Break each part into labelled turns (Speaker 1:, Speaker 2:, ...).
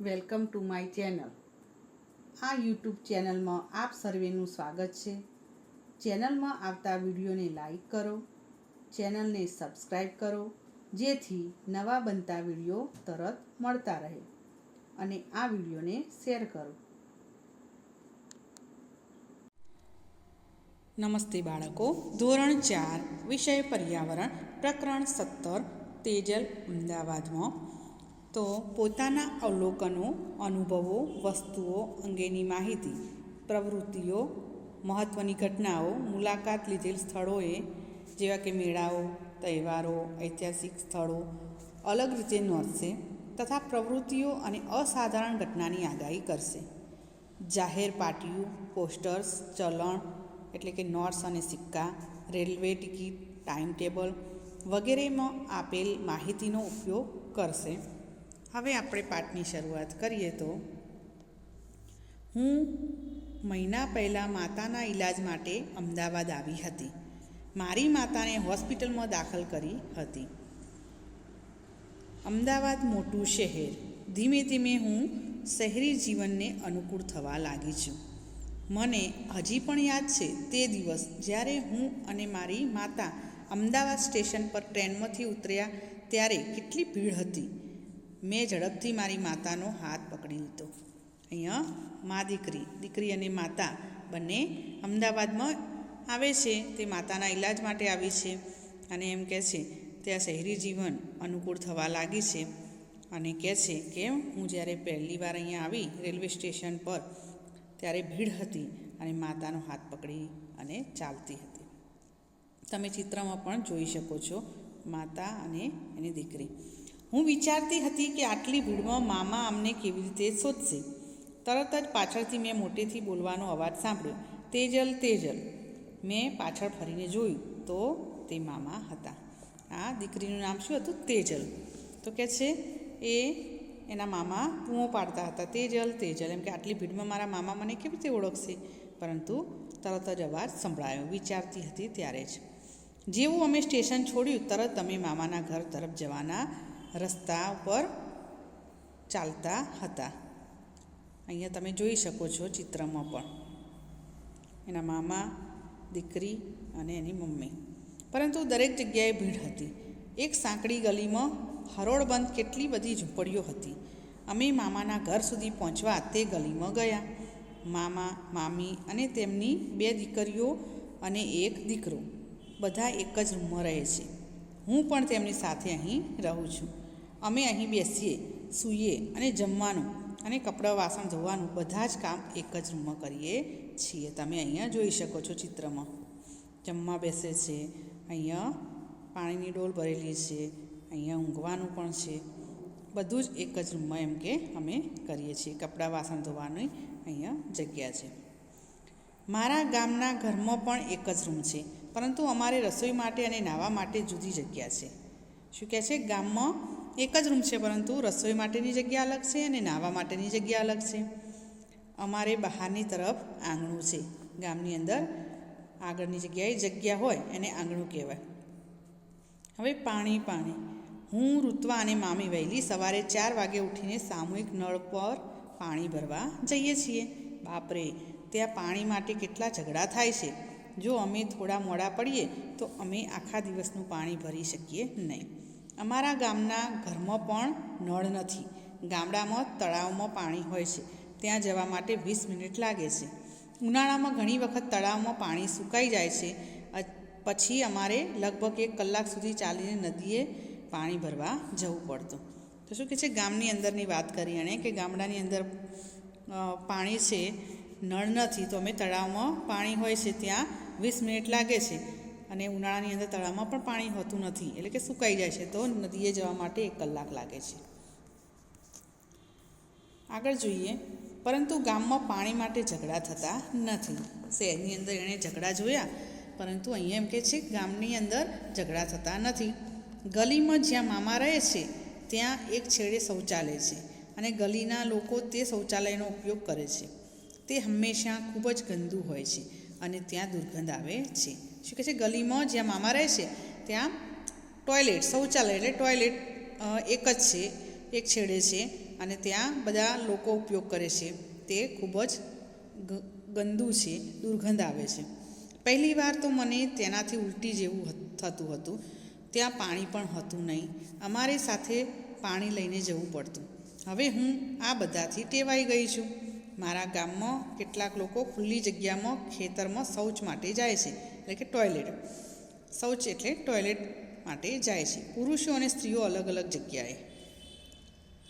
Speaker 1: Welcome to my channel. આ YouTube ચેનલમાં આપ સર્વેનું સ્વાગત છે. ચેનલમાં આવતા વિડીયોને લાઈક કરો, ચેનલને સબસ્ક્રાઈબ કરો, જેથી નવા બનતા વીડિયો તરત મળતા રહે અને આ વિડીયોને શેર કરો. નમસ્તે બાળકો. ધોરણ ચાર, વિષય પર્યાવરણ, પ્રકરણ સત્તર, તેજલ, અમદાવાદમાં તો પોતાના અવલોકનો, અનુભવો, વસ્તુઓ અંગેની માહિતી, પ્રવૃત્તિઓ મહત્ત્વની ઘટનાઓ, મુલાકાત લીધેલ સ્થળોએ, જેવા કે મેળાઓ, તહેવારો, ઐતિહાસિક સ્થળો, અલગ રીતે નોંધશે તથા પ્રવૃત્તિઓ અને અસાધારણ ઘટનાની આગાહી કરશે. જાહેર પાટિયું, પોસ્ટર્સ, ચલણ એટલે કે નોટ્સ અને સિક્કા, રેલવે ટિકિટ ટાઈમ ટેબલ વગેરેમાં આપેલ માહિતીનો ઉપયોગ કરશે. હવે આપણે પાઠની શરૂઆત કરીએ તો. હું મહિના પહેલાં માતાના ઈલાજ માટે અમદાવાદ આવી હતી. મારી માતાને હોસ્પિટલમાં દાખલ કરી હતી. અમદાવાદ મોટું શહેર. ધીમે ધીમે હું શહેરી જીવનને અનુકૂળ થવા લાગી છું. મને હજી પણ યાદ છે તે દિવસ જ્યારે હું અને મારી માતા અમદાવાદ સ્ટેશન પર ટ્રેનમાંથી ઉતર્યા ત્યારે કેટલી ભીડ હતી. મેં ઝડપથી મારી માતાનો હાથ પકડી લીધો. અહીંયા મા દીકરી દીકરી અને માતા બંને અમદાવાદમાં આવે છે. તે માતાના ઈલાજ માટે આવી છે અને એમ કહે છે, ત્યાં શહેરી જીવન અનુકૂળ થવા લાગી છે. અને કહે છે કે, હું જ્યારે પહેલી વાર અહીંયા આવી રેલવે સ્ટેશન પર, ત્યારે ભીડ હતી અને માતાનો હાથ પકડી અને ચાલતી હતી. તમે ચિત્રમાં પણ જોઈ શકો છો માતા અને એની દીકરી. હું વિચારતી હતી કે આટલી ભીડમાં મામા અમને કેવી રીતે શોધશે. તરત જ પાછળથી મેં મોટેથી બોલવાનો અવાજ સાંભળ્યો. તેજલ તેજલ. મેં પાછળ ફરીને જોયું તો તે મામા હતા. આ દીકરીનું નામ શું હતું? તેજલ. તો કે છે, એ એના મામા બૂમો પાડતા હતા. તેજલ તેજલ. એમ કે આટલી ભીડમાં મારા મામા મને કેવી રીતે ઓળખશે? પરંતુ તરત જ અવાજ સંભળાયો. વિચારતી હતી ત્યારે જ. જેવું અમે સ્ટેશન છોડ્યું, તરત અમે મામાના ઘર તરફ જવાના રસ્તા ઉપર ચાલતા હતા. અહીંયા તમે જોઈ શકો છો ચિત્રમાં પણ. એના મામા, દીકરી અને એની મમ્મી. પરંતુ દરેક જગ્યાએ ભીડ હતી. એક સાંકડી ગલીમાં હરોળબંધ કેટલી બધી ઝૂંપડીઓ હતી. અમે મામાના ઘર સુધી પહોંચવા તે ગલીમાં ગયા. મામા, મામી અને તેમની બે દીકરીઓ અને એક દીકરો. બધા એક જ રૂમમાં રહે છે. હું પણ તેમની સાથે અહીં રહું છું. અમે અહીં બેસીએ, સૂઈએ અને જમવાનું અને કપડાં વાસણ ધોવાનું બધા જ કામ એક જ રૂમમાં કરીએ છીએ. તમે અહીંયા જોઈ શકો છો ચિત્રમાં. જમવા બેસે છે, અહીંયા પાણીની ડોલ ભરેલી છે, અહીંયા ઊંઘવાનું પણ છે. બધું જ એક જ રૂમમાં એમ કે અમે કરીએ છીએ. કપડાં વાસણ ધોવાની અહીંયા જગ્યા છે. મારા ગામના ઘરમાં પણ એક જ રૂમ છે, પરંતુ અમારે રસોઈ માટે અને નાહવા માટે જુદી જગ્યા છે. શું કહે છે? ગામમાં એક જ રૂમ છે, પરંતુ રસોઈ માટેની જગ્યા અલગ છે અને નાહવા માટેની જગ્યા અલગ છે. અમારે બહારની તરફ આંગણું છે. ગામની અંદર આગળની જગ્યાએ જગ્યા હોય એને આંગણું કહેવાય. હવે પાણી પાણી. હું, ઋત્વા અને મામી વહેલી સવારે ચાર વાગે ઉઠીને સામૂહિક નળ પર પાણી ભરવા જઈએ છીએ. બાપરે, ત્યાં પાણી માટે કેટલા ઝઘડા થાય છે? જો અમે થોડા મોડા પડીએ, તો અમે આખા દિવસનું પાણી ભરી શકીએ નહીં. અમારા ગામના ઘરમાં પણ નળ નથી. ગામડામાં, તળાવમાં પાણી હોય છે. ત્યાં જવા માટે વીસ મિનિટ લાગે છે. ઉનાળામાં ઘણી વખત તળાવમાં પાણી સુકાઈ જાય છે. પછી અમારે લગભગ એક કલાક સુધી ચાલીને નદીએ પાણી ભરવા જવું પડતું. તો શું કે છે, ગામની અંદરની વાત કરી એણે કે ગામડાની અંદર પાણી છે, નળ નથી, તો અમે તળાવમાં પાણી હોય છે ત્યાં વીસ મિનિટ લાગે છે. અને ઉનાળાની અંદર તળાવમાં પણ પાણી હોતું નથી, એટલે કે સુકાઈ જાય છે, તો નદીએ જવા માટે એક કલાક લાગે છે. આગળ જોઈએ, પરંતુ ગામમાં પાણી માટે ઝઘડા થતા નથી. શહેરની અંદર એણે ઝઘડા જોયા, પરંતુ અહીંયા એમ કે છે, ગામની અંદર ઝઘડા થતા નથી. ગલીમાં જ્યાં મામા રહે છે, ત્યાં એક છેડે શૌચાલય છે અને ગલીના લોકો તે શૌચાલયનો ઉપયોગ કરે છે. તે હંમેશા ખૂબ જ ગંદુ હોય છે અને ત્યાં દુર્ગંધ આવે છે. શું કહે છે, ગલીમાં જ્યાં મામા રહે છે, ત્યાં ટોયલેટ, શૌચાલય એટલે ટોયલેટ એક જ છે, એક છેડે છે અને ત્યાં બધા લોકો ઉપયોગ કરે છે. તે ખૂબ જ ગંદુ છે, દુર્ગંધ આવે છે. પહેલી વાર તો મને તેનાથી ઉલટી જેવું થતું હતું. ત્યાં પાણી પણ હતું નહીં. અમારે સાથે પાણી લઈને જવું પડતું. હવે હું આ બધાથી ટેવાઈ ગઈ છું. મારા ગામમાં કેટલાક લોકો ખુલ્લી જગ્યામાં ખેતરમાં શૌચ માટે જાય છે. એટલે કે ટોયલેટ. શૌચ એટલે ટોયલેટ માટે જાય છે. પુરુષો અને સ્ત્રીઓ અલગ અલગ જગ્યાએ.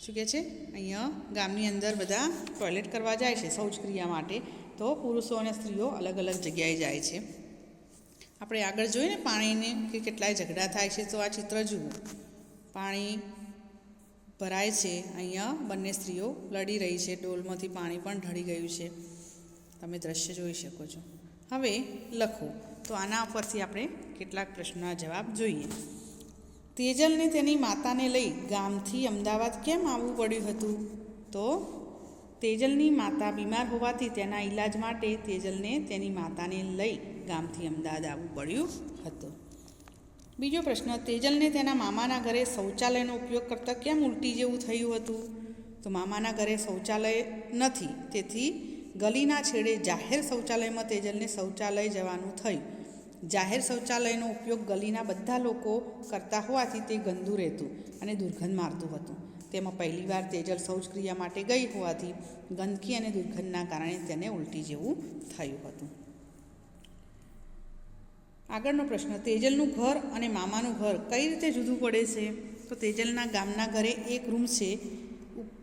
Speaker 1: શું કહે છે? અહીંયા ગામની અંદર બધા ટોયલેટ કરવા જાય છે શૌચક્રિયા માટે. તો પુરુષો અને સ્ત્રીઓ અલગ અલગ જગ્યાએ જાય છે. આપણે આગળ જોઈએ ને પાણીને કે કેટલાય ઝઘડા થાય છે તો આ ચિત્ર જુઓ. પાણી ભરાય છે. અહીંયા બંને સ્ત્રીઓ લડી રહી છે. ડોલમાંથી પાણી પણ ઢળી ગયું છે. તમે દ્રશ્ય જોઈ શકો છો. હવે લખો. તો આના પરથી આપણે કેટલાક પ્રશ્નોના જવાબ જોઈએ. તેજલને તેની માતાને લઈ ગામથી અમદાવાદ કેમ આવવું પડ્યું હતું? તો તેજલની માતા બીમાર હોવાથી તેના ઈલાજ માટે તેજલને તેની માતાને લઈ ગામથી અમદાવાદ આવવું પડ્યું હતું. બીજો પ્રશ્ન, તેજલને તેના મામાના ઘરે શૌચાલયનો ઉપયોગ કરતાં કેમ ઉલટી જેવું થયું હતું? તો મામાના ઘરે શૌચાલય નથી, તેથી ગલીના છેડે જાહેર શૌચાલયમાં તેજલને શૌચાલય જવાનું થયું. જાહેર શૌચાલયનો ઉપયોગ ગલીના બધા લોકો કરતા હોવાથી તે ગંદુ રહેતું અને દુર્ગંધ મારતું હતું. તેમાં પહેલીવાર તેજલ શૌચક્રિયા માટે ગઈ હોવાથી ગંદકી અને દુર્ગંધના કારણે તેને ઉલટી જેવું થયું હતું. આગળનો પ્રશ્ન, તેજલનું ઘર અને મામાનું ઘર કઈ રીતે જુદું પડે છે? તો તેજલના ગામના ઘરે એક રૂમ છે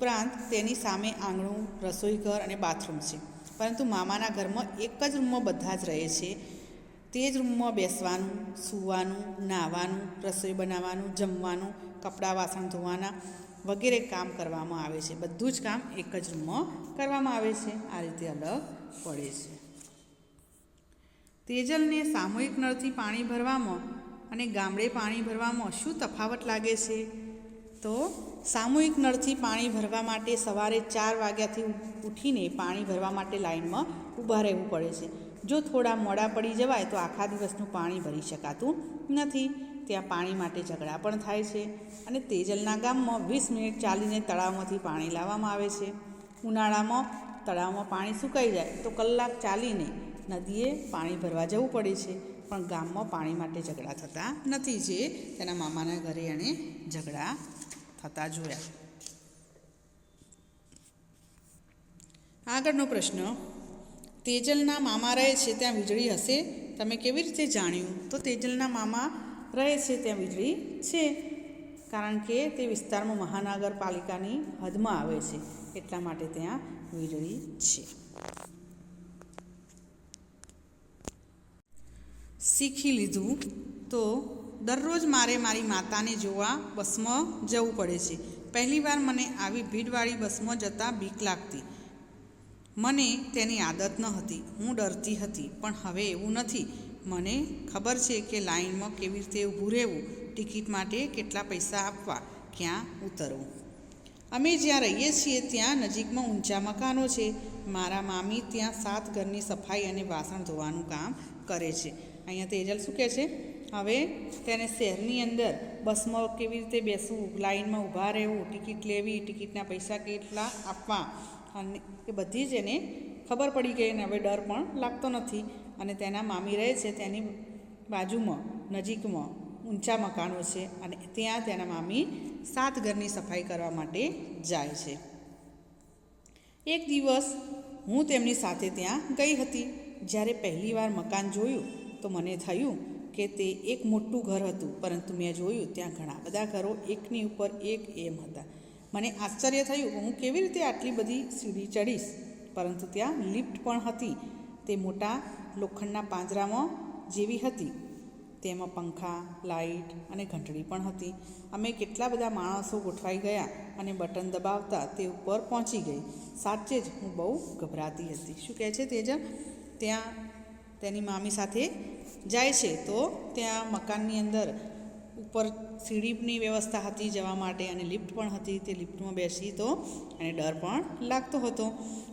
Speaker 1: ઉપરાંત તેની સામે આંગણું, રસોઈ ઘર અને બાથરૂમ છે. પરંતુ મામાના ઘરમાં એક જ રૂમમાં બધા જ રહે છે. તે જ રૂમમાં બેસવાનું, સૂવાનું નાહવાનું રસોઈ બનાવવાનું, જમવાનું, કપડાં વાસણ ધોવાના વગેરે કામ કરવામાં આવે છે. બધું જ કામ એક જ રૂમમાં કરવામાં આવે છે. આ રીતે અલગ પડે છે. તેજલને સામૂહિક નળથી પાણી ભરવામાં અને ગામડે પાણી ભરવામાં શું તફાવત લાગે છે? તો સામૂહિક નળથી પાણી ભરવા માટે સવારે ચાર વાગ્યાથી ઉઠીને પાણી ભરવા માટે લાઈનમાં ઊભા રહેવું પડે છે. જો થોડા મોડા પડી જવાય તો આખા દિવસનું પાણી ભરી શકાતું નથી. ત્યાં પાણી માટે ઝઘડા પણ થાય છે અને તેજલના ગામમાં વીસ મિનિટ ચાલીને તળાવમાંથી પાણી લાવવામાં આવે છે. ઉનાળામાં તળાવમાં પાણી સુકાઈ જાય તો કલાક ચાલીને નદીએ પાણી ભરવા જવું પડે છે. પણ ગામમાં પાણી માટે ઝઘડા થતા નથી જે તેના મામાના ઘરે એણે ઝઘડા થતા જોયા. આગળનો પ્રશ્ન, તેજલના મામા રહે છે ત્યાં વીજળી હશે? તમે કેવી રીતે જાણ્યું? તો તેજલના મામા રહે છે ત્યાં વીજળી છે, કારણ કે તે વિસ્તારમાં મહાનગરપાલિકાની હદમાં આવે છે, એટલા માટે ત્યાં વીજળી છે. શીખી લીધું તો દરરોજ મારે મારી માતાને જોવા બસમાં જવું પડે છે. પહેલીવાર મને આવી ભીડવાળી બસમાં જતાં બીક લાગતી. મને તેની આદત ન હતી. હું ડરતી હતી, પણ હવે એવું નથી. મને ખબર છે કે લાઇનમાં કેવી રીતે ઊભું રહેવું, ટિકિટ માટે કેટલા પૈસા આપવા, ક્યાં ઉતરવું. અમે જ્યાં રહીએ છીએ ત્યાં નજીકમાં ઊંચા મકાનો છે. મારા મામી ત્યાં સાત ઘરની સફાઈ અને વાસણ ધોવાનું કામ કરે છે. અહીંયા તેજલ શું કહે છે? હવે તેને શહેરની અંદર બસમાં કેવી રીતે બેસવું, લાઇનમાં ઊભા રહેવું, ટિકિટ લેવી, ટિકિટના પૈસા કેટલા આપવા અને એ બધી જ એને ખબર પડી ગઈ અને હવે ડર પણ લાગતો નથી. અને તેના મામી રહે છે તેની બાજુમાં, નજીકમાં, ઊંચા મકાનો છે અને ત્યાં તેના મામી સાત ઘરની સફાઈ કરવા માટે જાય છે. એક દિવસ હું તેમની સાથે ત્યાં ગઈ હતી. જ્યારે પહેલીવાર મકાન જોયું તો મને થયું કે તે એક મોટું ઘર હતું, પરંતુ મેં જોયું ત્યાં ઘણા બધા ઘરો એકની ઉપર એક એમ હતા. મને આશ્ચર્ય થયું, હું કેવી રીતે આટલી બધી સીડી ચડીશ? પરંતુ ત્યાં લિફ્ટ પણ હતી. તે મોટા લોખંડના પાંજરામાં જેવી હતી. તેમાં પંખા, લાઇટ અને ઘંટડી પણ હતી. અમે કેટલા બધા માણસો ગોઠવાઈ ગયા અને બટન દબાવતા તે ઉપર પહોંચી ગઈ. સાચે જ હું બહુ ગભરાતી હતી. શું કહે છે તેજ ત્યાં તેની મામી સાથે જાય છે, તો ત્યાં મકાનની અંદર ઉપર સીડીની વ્યવસ્થા હતી જવા માટે અને લિફ્ટ પણ હતી, તે લિફ્ટમાં બેસી તો અને ડર પણ લાગતો હતો.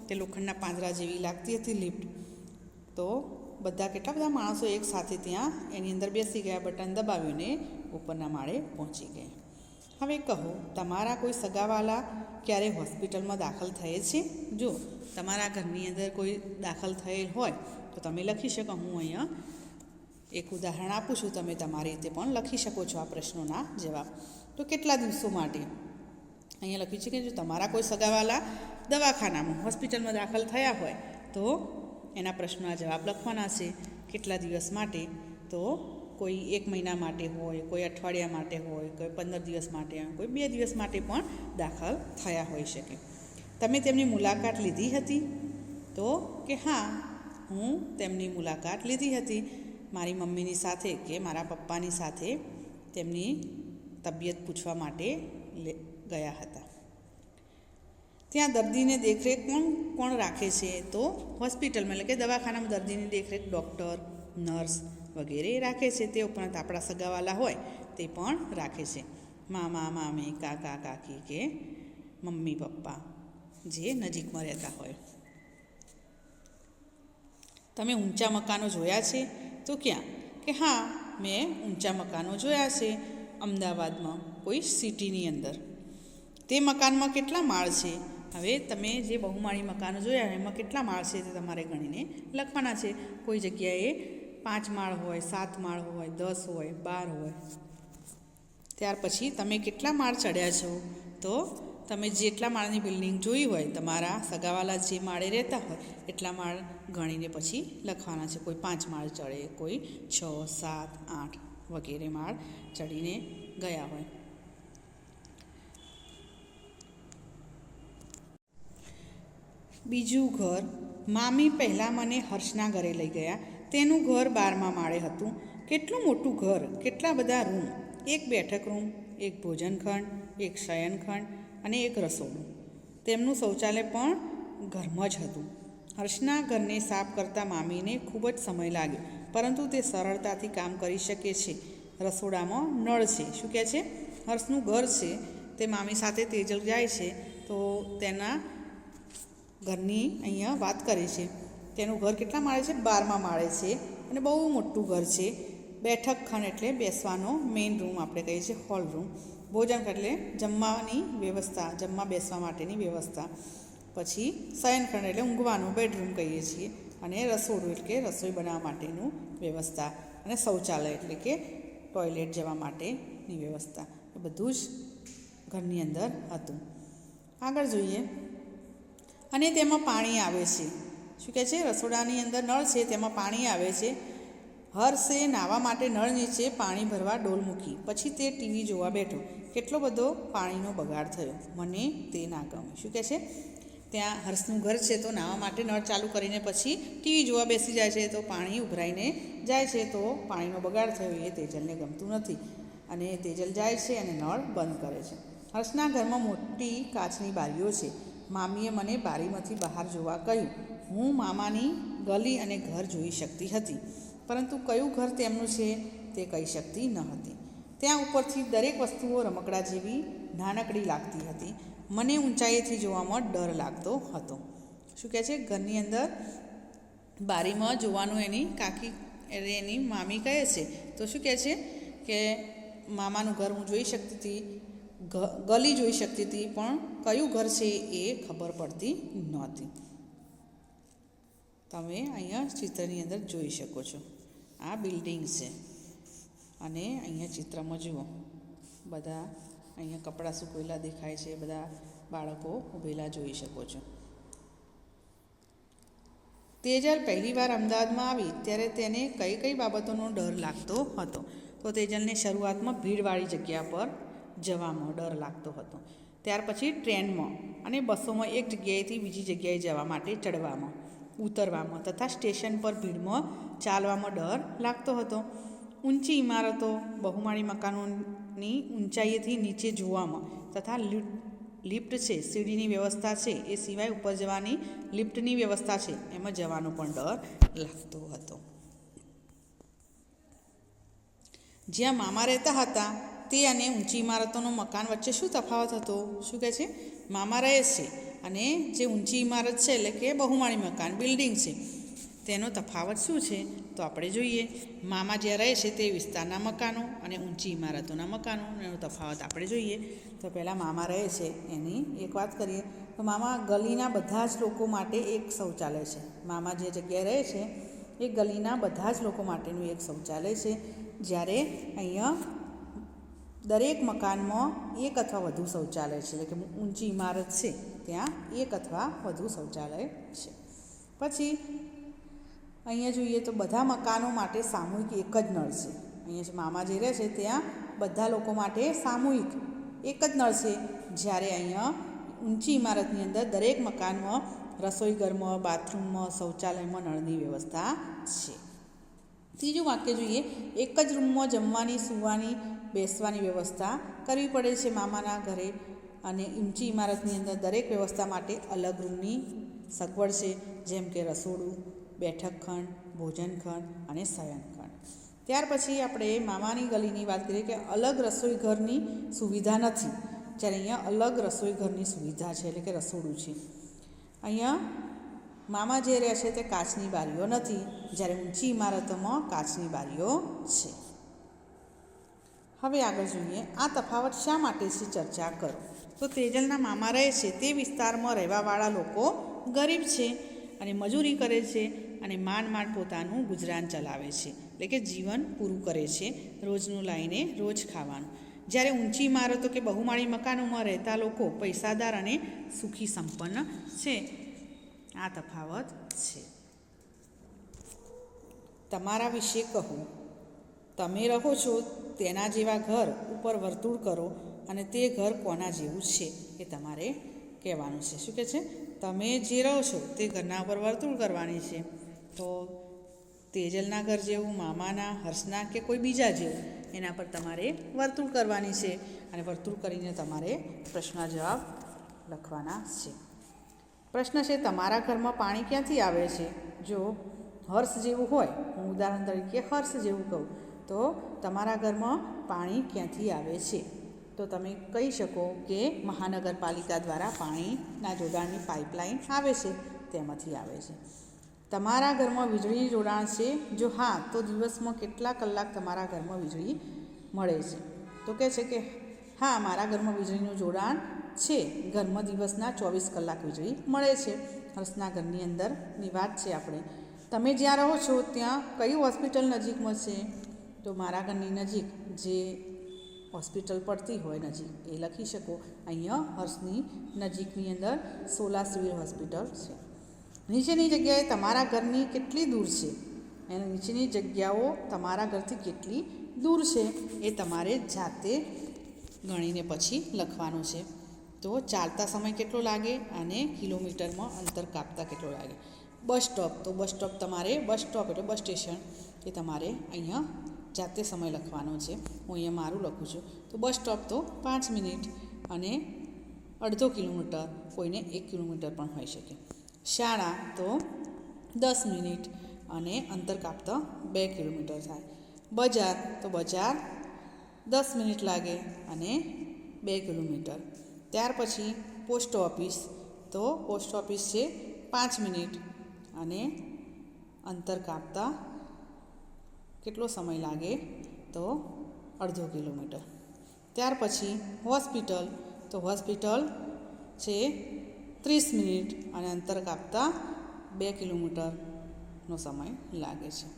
Speaker 1: તે લોખંડના પાંદરા જેવી લાગતી હતી લિફ્ટ. તો બધા કેટલા બધા માણસો એક સાથે ત્યાં એની અંદર બેસી ગયા, બટન દબાવીને ઉપરના માળે પહોંચી ગયા. હવે કહો, તમારા કોઈ સગાવાલા ક્યારે હોસ્પિટલમાં દાખલ થયે છે? જો તમારા ઘરની અંદર કોઈ દાખલ થયેલ હોય તો તમે લખી શકો, હું અહીંયા એક ઉદાહરણ આપું છું, તમે તમારી રીતે પણ લખી શકો છો આ પ્રશ્નોના જવાબ. તો કેટલા દિવસો માટે? અહીંયા લખ્યું છે કે જો તમારા કોઈ સગાવાલા દવાખાનામાં, હોસ્પિટલમાં દાખલ થયા હોય, તો એના પ્રશ્નોના જવાબ લખવાના છે. કેટલા દિવસ માટે? તો કોઈ એક મહિના માટે હોય, કોઈ અઠવાડિયા માટે હોય, કોઈ પંદર દિવસ માટે હોય કોઈ બે દિવસ માટે પણ દાખલ થયા હોઈ શકે. તમે તેમની મુલાકાત લીધી હતી? તો કે હા હું તેમની મુલાકાત લીધી હતી. મારી મમ્મીની સાથે કે મારા પપ્પાની સાથે તેમની તબિયત પૂછવા માટે ગયા હતા. ત્યાં દર્દીને દેખરેખ કોણ કોણ રાખે છે તો હોસ્પિટલમાં, એટલે કે દવાખાનામાં દર્દીની દેખરેખ ડૉક્ટર, નર્સ વગેરે રાખે છે. તે ઉપરાંત આપણા સગાવાલા હોય તે પણ રાખે છે. મામા, મામી, કાકા, કાકી કે મમ્મી, પપ્પા જે નજીકમાં રહેતા હોય. તમે ઊંચા મકાનો જોયા છે? તો ક્યાં? કે હા, મેં ઊંચા મકાનો જોયા છે અમદાવાદમાં, કોઈ સિટીની અંદર. તે મકાનમાં કેટલા માળ છે? હવે તમે જે બહુમાળી મકાનો જોયા એમાં કેટલા માળ છે તે તમારે ગણીને લખવાના છે. કોઈ જગ્યાએ પાંચ માળ હોય, સાત માળ હોય, દસ હોય, બાર હોય. ત્યાર પછી તમે કેટલા માળ ચડ્યા છો? તો તમે જેટલા માળની બિલ્ડિંગ જોઈ હોય, તમારા સગાવાલા જે માળે રહેતા હોય, એટલા માળ ગણીને પછી લખવાના છે. કોઈ પાંચ માળ ચડે, કોઈ છ, સાત, આઠ વગેરે માળ ચડીને ગયા હોય. બીજું ઘર, મામી પહેલાં મને હર્ષના ઘરે લઈ ગયા. તેનું ઘર બારમા માળે હતું. કેટલું મોટું ઘર, કેટલા બધા રૂમ. એક બેઠક રૂમ, એક ભોજનખંડ, એક શયનખંડ અને એક રસોડું. તેમનું શૌચાલય પણ ઘરમાં જ હતું. હર્ષના ઘરને સાફ કરતા મામીને ખૂબ જ સમય લાગ્યો, પરંતુ તે સરળતાથી કામ કરી શકે છે. રસોડામાં નળ છે. શું કહે છે? હર્ષનું ઘર છે. તે મામી સાથે તેજલ જાય છે, તો તેના ઘરની અહીંયા વાત કરે છે. તેનું ઘર કેટલા માળે છે? બારમાં માળે છે અને બહુ મોટું ઘર છે. બેઠક ખંડ એટલે બેસવાનો મેઇન રૂમ આપણે કહીએ છીએ હોલ રૂમ ભોજન એટલે જમવાની વ્યવસ્થા, જમવા બેસવા માટેની વ્યવસ્થા. પછી શયનખંડ એટલે ઊંઘવાનું બેડરૂમ કહીએ છીએ અને રસોડું એટલે કે રસોઈ બનાવવા માટેનું વ્યવસ્થા અને શૌચાલય એટલે કે ટોયલેટ જવા માટેની વ્યવસ્થા. એ બધું જ ઘરની અંદર હતું. આગળ જોઈએ. અને તેમાં પાણી આવે છે. શું કહે છે? રસોડાની અંદર નળ છે, તેમાં પાણી આવે છે. હર્ષે નાહવા માટે નળ નીચે પાણી ભરવા ડોલ મૂકી. પછી તે ટીવી જોવા બેઠો. કેટલો બધો પાણીનો બગાડ થયો. મને તે ના ગમે. શું કહે છે? ત્યાં હર્ષનું ઘર છે તો નાહવા માટે નળ ચાલુ કરીને પછી ટીવી જોવા બેસી જાય છે તો પાણી ઉભરાઈને જાય છે તો પાણીનો બગાડ થયો. એ તેજલને ગમતું નથી. અને તેજલ જાય છે અને નળ બંધ કરે છે. હર્ષના ઘરમાં મોટી કાચની બારીઓ છે. મામીએ મને બારીમાંથી બહાર જોવા કહ્યું, હું મામાની ગલી અને ઘર જોઈ શકતી હતી. પરંતુ કયું ઘર તેમનું છે તે કહી શકતી ન હતી. ત્યાં ઉપરથી દરેક વસ્તુઓ રમકડા જેવી નાનકડી લાગતી હતી. મને ઊંચાઈથી જોવામાં ડર લાગતો હતો. શું કહે છે? ઘરની અંદર બારીમાં જોવાનું એની કાકી એની મામી કહે છે. તો શું કહે છે? કે મામાનું ઘર હું જોઈ શકતી હતી ગલી જોઈ શકતી હતી, પણ કયું ઘર છે એ ખબર પડતી નહોતી. તમે અહીંયા ચિત્રની અંદર જોઈ શકો છો. આ બિલ્ડિંગ છે. અને અહીંયા ચિત્રમાં જુઓ. બધા અહીંયા કપડાં સૂકવેલા દેખાય છે. બધા બાળકો ઊભેલા જોઈ શકો છો. તે જ્યારે પહેલીવાર અમદાવાદમાં આવી, ત્યારે તેને કઈ કઈ બાબતોનો ડર લાગતો હતો? તો તેજલને શરૂઆતમાં ભીડવાળી જગ્યા પર જવામાં ડર લાગતો હતો. ત્યાર પછી ટ્રેનમાં અને બસોમાં એક જગ્યાએથી બીજી જગ્યાએ જવા માટે ચડવામાં. ઉતરવામાં. તથા સ્ટેશન પર ભીડમાં ચાલવામાં ડર લાગતો હતો. ઊંચી ઇમારતો, બહુમાળી મકાનોની ઊંચાઈએથી નીચે જોવામાં તથા લિફ્ટ છે, સીડીની વ્યવસ્થા છે, એ સિવાય ઉપર જવાની લિફ્ટની વ્યવસ્થા છે, એમાં જવાનો પણ ડર લાગતો હતો. જ્યાં મામા રહેતા હતા, તે અને ઊંચી ઇમારતોનો મકાન વચ્ચે શું તફાવત હતો? શું કહે છે? મામા રહે છે. અને જે ઊંચી ઇમારત છે, એટલે કે બહુમાળી મકાન, બિલ્ડિંગ છે, તેનો તફાવત શું છે, તો આપણે જોઈએ. મામા જ્યાં રહે છે, તે વિસ્તારના મકાનો અને ઊંચી ઇમારતોના મકાનો એનો તફાવત આપણે જોઈએ. તો પહેલાં મામા રહે છે, એની એક વાત કરીએ. તો મામા ગલીના બધા જ લોકો માટે એક શૌચાલય છે. મામા જે જગ્યાએ રહે છે, એ ગલીના બધા જ લોકો માટેનું એક શૌચાલય છે. જ્યારે અહીંયા દરેક મકાનમાં એક અથવા વધુ શૌચાલય છે. એટલે કે ઊંચી ઇમારત છે, ત્યાં એક અથવા વધુ શૌચાલય છે. પછી અહીંયા જોઈએ તો બધા મકાનો માટે સામૂહિક એક જ નળ છે. અહીંયા મામા જે રહે છે, ત્યાં બધા લોકો માટે સામૂહિક એક જ નળ છે. જ્યારે અહીંયા ઊંચી ઇમારતની અંદર દરેક મકાનમાં રસોઈ ઘરમાં, બાથરૂમમાં, શૌચાલયમાં નળની વ્યવસ્થા છે. ત્રીજું વાક્ય જોઈએ, એક જ રૂમમાં જમવાની, સૂવાની બેસવાની વ્યવસ્થા કરવી પડે છે મામાના ઘરે અને ઊંચી ઇમારતની અંદર દરેક વ્યવસ્થા માટે અલગ રૂમની સગવડ છે, જેમ કે રસોડું, બેઠક ખંડ, ભોજન ખંડ અને શયનખંડ ત્યાર પછી આપણે મામાની ગલીની વાત કરીએ કે અલગ રસોઈ ઘરની સુવિધા નથી, જ્યારે અહીંયા અલગ રસોઈ ઘરની સુવિધા છે, એટલે કે રસોડું છે. અહીંયા મામા જે રહે છે તે કાચની બારીઓ નથી, જ્યારે ઊંચી ઇમારતોમાં કાચની બારીઓ છે. હવે આગળ જોઈએ, આ તફાવત શા માટે છે ચર્ચા કરો. તો તેજલના મામા રહે છે, તે વિસ્તારમાં રહેવાવાળા લોકો ગરીબ છે અને મજૂરી કરે છે અને માંડ માંડ પોતાનું ગુજરાન ચલાવે છે. એટલે કે જીવન પૂરું કરે છે, રોજનું લાવીને રોજ ખાવાનું. જ્યારે ઊંચી ઇમારતો કે બહુમાળી મકાનોમાં રહેતા લોકો પૈસાદાર અને સુખી સંપન્ન છે. આ તફાવત છે. તમારા વિશે કહો. તમે રહો છો તેના જેવા ઘર ઉપર વર્તુળ કરો અને તે ઘર કોના જેવું છે એ તમારે કહેવાનું છે. શું કહે છે? તમે જે રહો છો તે ઘરના ઉપર વર્તુળ કરવાની છે. તો તેજલના ઘર જેવું, મામાના, હર્ષના કે કોઈ બીજા જેવું, એના પર તમારે વર્તુળ કરવાની છે અને વર્તુળ કરીને તમારે પ્રશ્નના જવાબ લખવાના છે. પ્રશ્ન છે, તમારા ઘરમાં પાણી ક્યાંથી આવે છે? જો હર્ષ જેવું હોય, હું ઉદાહરણ તરીકે હર્ષ જેવું કહું તો તમારા ઘરમાં પાણી ક્યાંથી આવે છે? તો તમે કહી શકો કે મહાનગરપાલિકા દ્વારા પાણીના જોડાણની પાઇપલાઇન આવે છે, તેમાંથી આવે છે. તમારા ઘરમાં વીજળી જોડાણ છે? જો હા, તો દિવસમાં કેટલા કલાક તમારા ઘરમાં વીજળી મળે છે? તો કહે છે કે, હા, મારા ઘરમાં વીજળીનું જોડાણ છે. ઘરમાં દિવસના ચોવીસ કલાક વીજળી મળે છે. હર્ષના ઘરની અંદરની વાત છે આપણે. તમે જ્યાં રહો છો, ત્યાં કઈ હોસ્પિટલ નજીકમાં છે? તો મારા ઘરની નજીક જે હોસ્પિટલ પડતી હોય નજીક, એ લખી શકો. અહીંયા હર્ષની નજીકની અંદર સોલા સિવિલ હોસ્પિટલ છે. નીચેની જગ્યાએ તમારા ઘરની કેટલી દૂર છે? અને નીચેની જગ્યાઓ તમારા ઘરથી કેટલી દૂર છે? એ તમારે જાતે ગણીને પછી લખવાનું છે. તો ચાલતા સમય કેટલો લાગે અને કિલોમીટરમાં અંતર કાપતા કેટલો લાગે? બસ સ્ટોપ, તો બસ સ્ટોપ તમારે, બસ સ્ટોપ એટલે બસ સ્ટેશન, એ તમારે અહીંયા જાતે સમય લખવાનો છે. હું અહીંયા મારું લખું છું. તો બસ સ્ટોપ તો પાંચ મિનિટ અને અડધો કિલોમીટર કોઈને એક કિલોમીટર પણ હોઈ શકે. શાળા તો દસ મિનિટ અને અંતર કાપતા બે કિલોમીટર થાય. બજાર તો બજાર દસ મિનિટ લાગે અને બે કિલોમીટર. ત્યાર પછી પોસ્ટ ઓફિસ તો પોસ્ટ ઓફિસ છે પાંચ મિનિટ અને અંતર કાપતા કેટલો સમય લાગે? તો અડધો કિલોમીટર. ત્યાર પછી હોસ્પિટલ. તો હોસ્પિટલ છે ત્રીસ મિનિટ અને અંતર કાપતા બે કિલોમીટરનો સમય લાગે છે.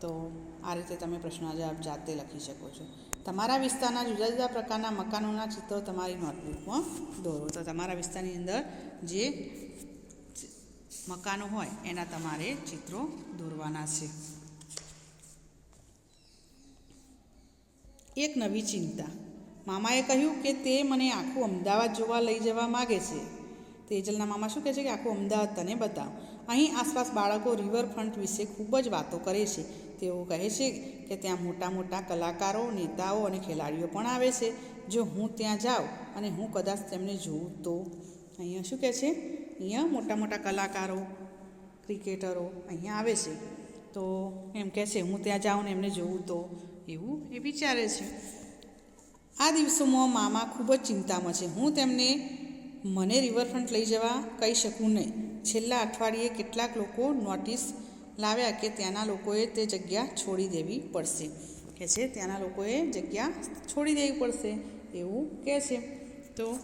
Speaker 1: તો આ રીતે તમે પ્રશ્નના જવાબ જાતે લખી શકો છો. તમારા વિસ્તારના જુદા જુદા પ્રકારના મકાનોના ચિત્રો તમારી નોટબુકમાં દોરો. તો તમારા વિસ્તારની અંદર જે મકાનો હોય એના તમારે ચિત્રો દોરવાના છે. એક નવી ચિંતા. મામાએ કહ્યું કે તે મને આખું અમદાવાદ જોવા લઈ જવા માગે છે. તેજલના મામા શું કહે છે કે આખું અમદાવાદ તને બતાવ. અહીં આસપાસ બાળકો રિવરફ્રન્ટ વિશે ખૂબ જ વાતો કરે છે. તેઓ કહે છે કે ત્યાં મોટા મોટા કલાકારો, નેતાઓ અને ખેલાડીઓ પણ આવે છે. જો હું ત્યાં જાઉં અને હું કદાચ તેમને જોઉં તો? અહીંયા શું કહે છે? અહીંયા મોટા મોટા કલાકારો, ક્રિકેટરો અહીંયા આવે છે. તો એમ કહે છે, હું ત્યાં જાઉં ને એમને જોઉં તો? એવું એ વિચારે છે. આ દિવસોમાં મામા ખૂબ જ ચિંતામાં છે. હું તેમને મને રિવરફ્રન્ટ લઈ જવા કહી શકું નહીં. છેલ્લા અઠવાડિયે કેટલાક લોકો નોટિસ લાવ્યા કે ત્યાંના લોકોએ તે જગ્યા છોડી દેવી પડશે. કે છે, ત્યાંના લોકોએ જગ્યા છોડી દેવી પડશે એવું કહે છે. તો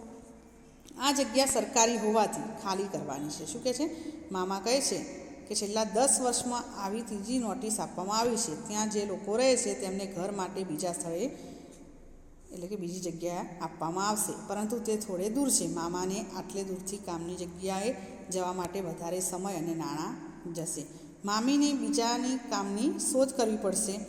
Speaker 1: આ જગ્યા સરકારી હોવાથી ખાલી કરવાની છે. શું કહે છે? મામા કહે છે કે છેલ્લા દસ વર્ષમાં આવી ત્રીજી નોટિસ આપવામાં આવી છે. ત્યાં જે લોકો રહે છે તેમને ઘર માટે બીજા સ્થળે, એટલે કે બીજી જગ્યાએ આપવામાં આવશે. પરંતુ તે થોડે દૂર છે. મામાને આટલે દૂરથી કામની જગ્યાએ જવા માટે વધારે સમય અને નાણાં જશે. મામીને બીજાની કામની શોધ કરવી પડશે.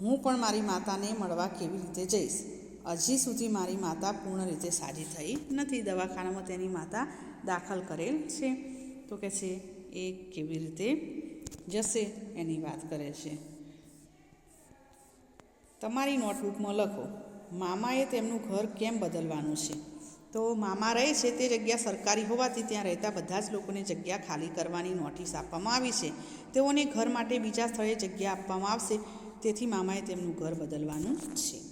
Speaker 1: હું પણ મારી માતાને મળવા કેવી રીતે જઈશ? હજી સુધી મારી માતા પૂર્ણ રીતે સાજી થઈ નથી. દવાખાનામાં તેની માતા દાખલ કરેલ છે. તો કે છે એ કેવી રીતે જશે એની વાત કરે છે. તમારી નોટબુકમાં લખો, મામાએ તેમનું ઘર કેમ બદલવાનું છે? તો મામા રહે છે તે જગ્યા સરકારી હોવાથી ત્યાં રહેતા બધા જ લોકોને જગ્યા ખાલી કરવાની નોટિસ આપવામાં આવી છે. તેઓને ઘર માટે બીજા સ્થળે જગ્યા આપવામાં આવશે. તેથી મામાએ તેમનું ઘર બદલવાનું છે.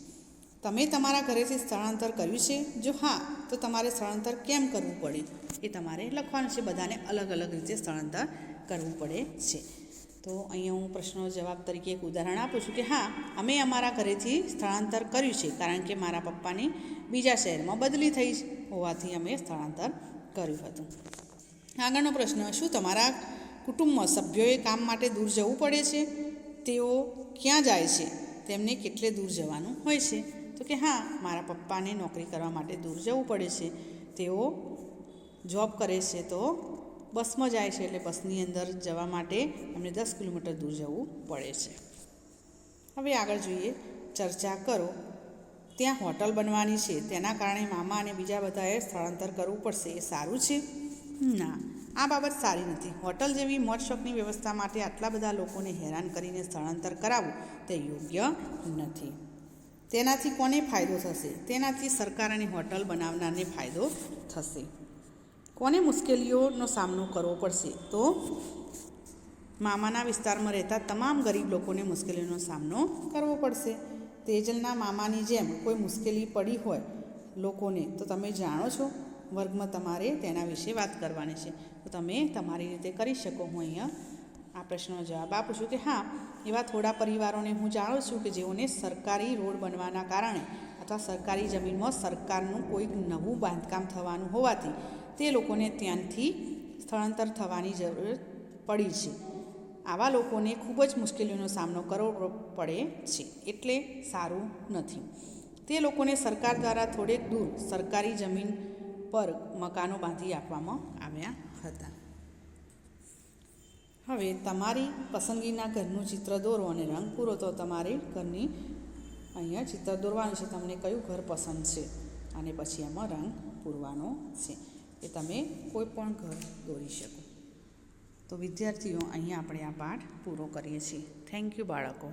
Speaker 1: તમે તમારા ઘરેથી સ્થળાંતર કર્યું છે? જો હા, તો તમારે સ્થળાંતર કેમ કરવું પડે? એ તમારે લખવાનું છે. બધાને અલગ અલગ રીતે સ્થળાંતર કરવું પડે છે. તો અહીંયા હું પ્રશ્નો જવાબ તરીકે એક ઉદાહરણ આપું છું કે હા, અમે અમારા ઘરેથી સ્થળાંતર કર્યું છે, કારણ કે મારા પપ્પાની બીજા શહેરમાં બદલી થઈ હોવાથી અમે સ્થળાંતર કર્યું હતું. આગળનો પ્રશ્ન, શું તમારા કુટુંબમાં સભ્યોએ કામ માટે દૂર જવું પડે છે? તેઓ ક્યાં જાય છે? તેમને કેટલે દૂર જવાનું હોય છે? તો કે હા, મારા પપ્પાને નોકરી કરવા માટે દૂર જવું પડે છે. તેઓ જોબ કરે છે તો બસમાં જાય છે એટલે બસની અંદર જવા માટે એમને દસ કિલોમીટર દૂર જવું પડે છે. હવે આગળ જોઈએ, ચર્ચા કરો. ત્યાં હોટલ બનવાની છે, તેના કારણે મામા અને બીજા બધાએ સ્થળાંતર કરવું પડશે. એ સારું છે? ના, આ બાબત સારી નથી. હોટલ જેવી મોજ શોખની વ્યવસ્થા માટે આટલા બધા લોકોને હેરાન કરીને સ્થળાંતર કરાવવું તે યોગ્ય નથી. તેનાથી કોને ફાયદો થશે? તેનાથી સરકાર અને હોટલ બનાવનારને ફાયદો થશે. કોને મુશ્કેલીઓનો સામનો કરવો પડશે? તો મામાના વિસ્તારમાં રહેતા તમામ ગરીબ લોકોને મુશ્કેલીઓનો સામનો કરવો પડશે. તેજલના મામાની જેમ કોઈ મુશ્કેલી પડી હોય લોકોને, તો તમે જાણો છો, વર્ગમાં તમારે તેના વિશે વાત કરવાની છે. તો તમે તમારી રીતે કરી શકો. હું અહીંયા આ પ્રશ્નનો જવાબ આપું છું કે હા, એવા થોડા પરિવારોને હું જાણું છું કે જેઓને સરકારી રોડ બનવાના કારણે અથવા સરકારી જમીનમાં સરકારનું કોઈક નવું બાંધકામ થવાનું હોવાથી તે લોકોને ત્યાંથી સ્થળાંતર થવાની જરૂર પડી છે. આવા લોકોને ખૂબ જ મુશ્કેલીઓનો સામનો કરવો પડે છે, એટલે સારું નથી. તે લોકોને સરકાર દ્વારા થોડેક દૂર સરકારી જમીન પર મકાનો બાંધી આપવામાં આવ્યા હતા. હવે તમારી પસંદગીના ઘરનું ચિત્ર દોરો અને રંગ પૂરો તો તમારે ઘરની અહીંયા ચિત્ર દોરવાનું છે. તમને કયું ઘર પસંદ છે? અને પછી એમાં રંગ પૂરવાનો છે. એ તમે કોઈ પણ ઘર દોરી શકો. તો વિદ્યાર્થીઓ, અહીંયા આપણે આ પાઠ પૂરો કરીએ છીએ. થેન્ક યુ બાળકો.